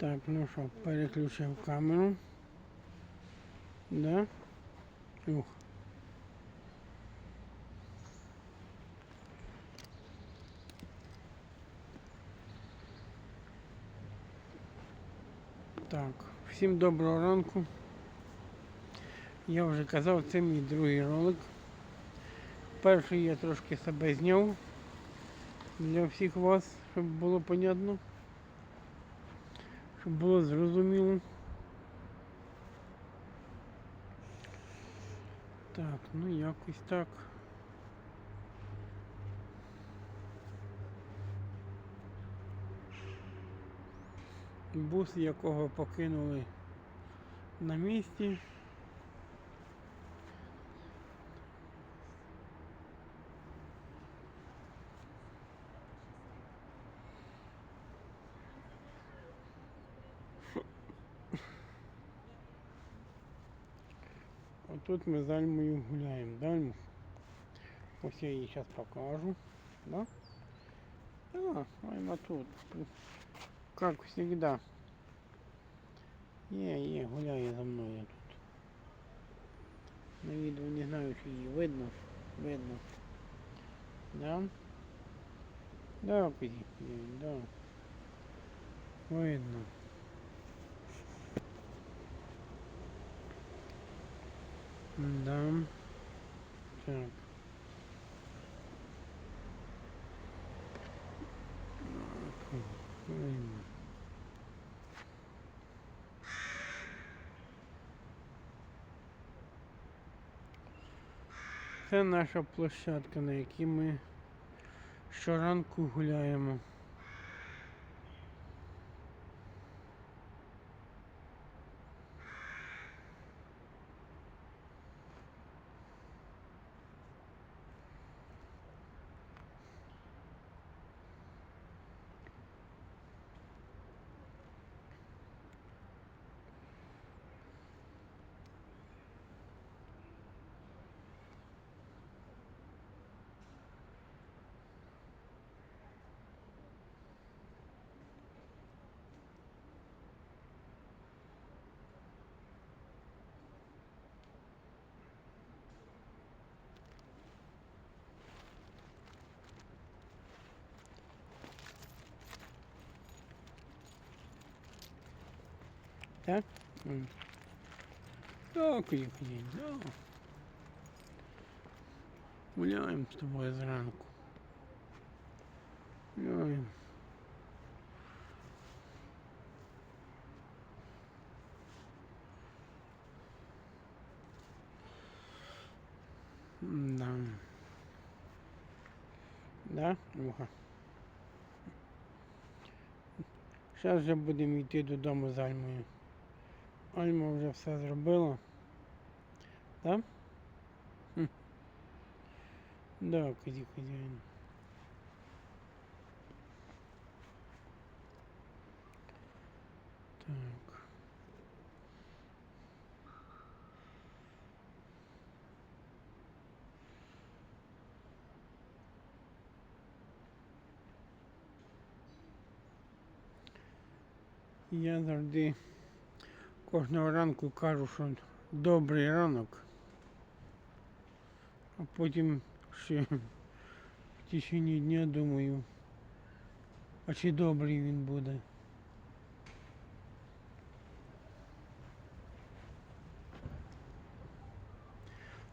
Так, ну що, переключив камеру. Да? Ух. Так, всім доброго ранку. Я вже казав, це мій другий ролик. Перший я трошки себе зняв для всіх вас, щоб було понятно. Щоб було зрозуміло. Так, ну якось так. Бус, якого покинули на місці. Отут ми з Альмою гуляємо. Дальму. Ось я їй зараз покажу. Да? Да, Альма тут. Как всегда. Є, є, гуляє за мною тут. На відео не знаю, чи її видно. Видно. Да? Да, да. Видно. Да. Так. Це наша площадка, на якій ми щоранку гуляємо. Так? Дякую, да. Гуляємо з тобою зранку. Гуляємо. Да. Да? Уха. Зараз вже будемо йти додому з Альмою. Альма вже все зробила. Так? Хм. Да, кузі хазяїн. Так. Я завжди кожного ранку кажу, що добрий ранок, а потім ще в течение дня думаю, а чи добрий він буде.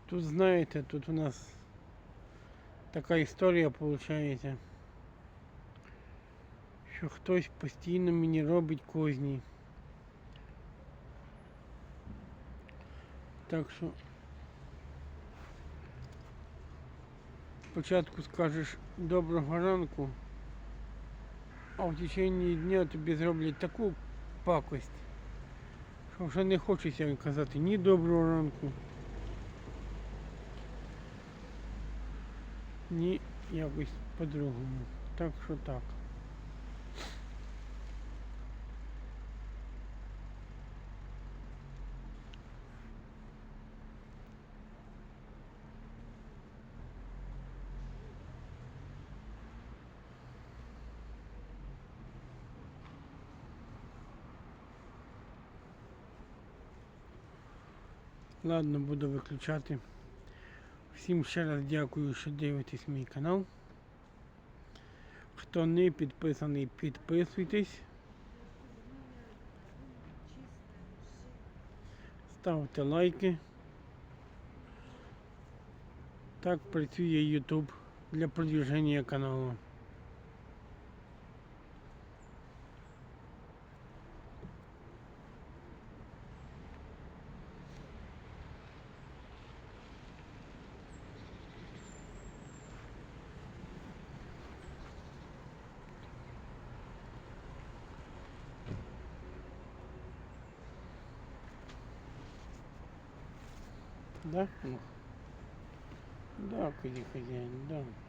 Тут знаєте, тут у нас така історія виходить, що хтось постійно мені робить козні. Так що спочатку скажеш доброго ранку, а в течение дня тобі зроблять таку пакость, що вже не хочеться казати ні доброго ранку, ні якось по-другому. Так що так. Ладно, буду виключати. Всім ще раз дякую, що дивитесь мій канал. Хто не підписаний, підписуйтесь. Ставте лайки. Так працює YouTube для продвиження каналу. Да? Да, ходи, хозяин, да.